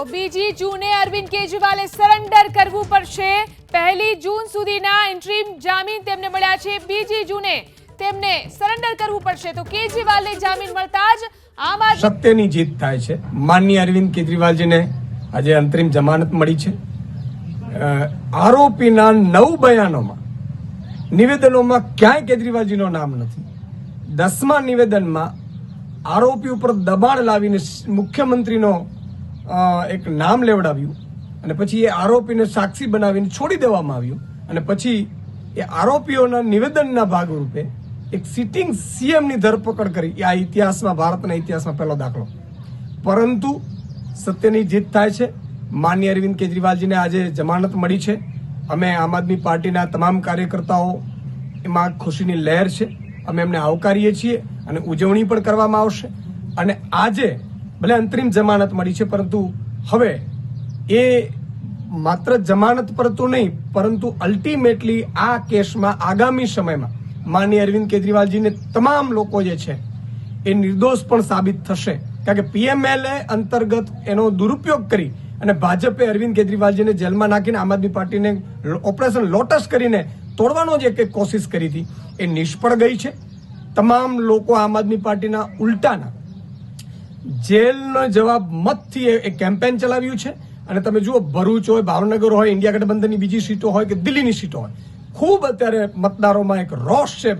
તો બીજી જૂને અરવિંદ કેજરીવાલે સરેન્ડર કરવું પડશે. પહેલી જૂન સુધીના ઇન્ટ્રીમ જામીન તેમને મળ્યા છે. બીજી જૂને તેમને સરેન્ડર કરવું પડશે. તો કેજરીવાલને જામીન મળતા જ આમ સત્યની જીત થાય છે. માનનીય અરવિંદ કેજરીવાલજીને આજે અંતરિમ જમાનત મળી છે. આરોપીના નવ બયાનોમાં નિવેદનોમાં ક્યાંય કેજરીવાલજીનું નામ નથી. દસમા નિવેદનમાં આરોપી ઉપર દબાણ લાવીને મુખ્યમંત્રીનો એક નામ લેવડાવ્યું અને પછી એ આરોપીને સાક્ષી બનાવીને છોડી દેવામાં આવ્યું અને પછી એ આરોપીઓના નિવેદનના ભાગરૂપે એક સિટિંગ સીએમની ધરપકડ કરી. આ ઇતિહાસમાં, ભારતના ઇતિહાસમાં પહેલો દાખલો. પરંતુ સત્યની જીત થાય છે. માન્ય અરવિંદ કેજરીવાલજીને આજે જમાનત મળી છે. અમે આમ આદમી પાર્ટીના તમામ કાર્યકર્તાઓ એમાં ખુશીની લહેર છે. અમે એમને આવકારીએ છીએ અને ઉજવણી પણ કરવામાં આવશે. અને આજે ભલે અંતરિમ જમાનત મળી છે, પરંતુ હવે એ માત્ર જમાનત પર તો નહીં, પરંતુ અલ્ટિમેટલી આ કેસમાં આગામી સમયમાં માનની અરવિંદ કેજરીવાલજીને તમામ લોકો જે છે, એ નિર્દોષ પણ સાબિત થશે. કારણ કે પીએમએલએ અંતર્ગત એનો દુરુપયોગ કરી અને ભાજપે અરવિંદ કેજરીવાલજીને જેલમાં નાખીને આમ આદમી પાર્ટીને ઓપરેશન લોટસ કરીને તોડવાનો જે કંઈક કોશિશ કરી હતી, એ નિષ્ફળ ગઈ છે. તમામ લોકો આમ આદમી પાર્ટીના ઉલટાના જેલનો જવાબ મતથી એ- એ કેમ્પેન ચલાવ્યું છે. અને તમે જુઓ, ભરૂચ હોય, ભાવનગર હોય, ઇન્ડિયા ગઠબંધનની બીજી સીટો હોય કે દિલ્હીની સીટો હોય. ખૂબ અત્યારે મતદારોમાં એક રોષ છે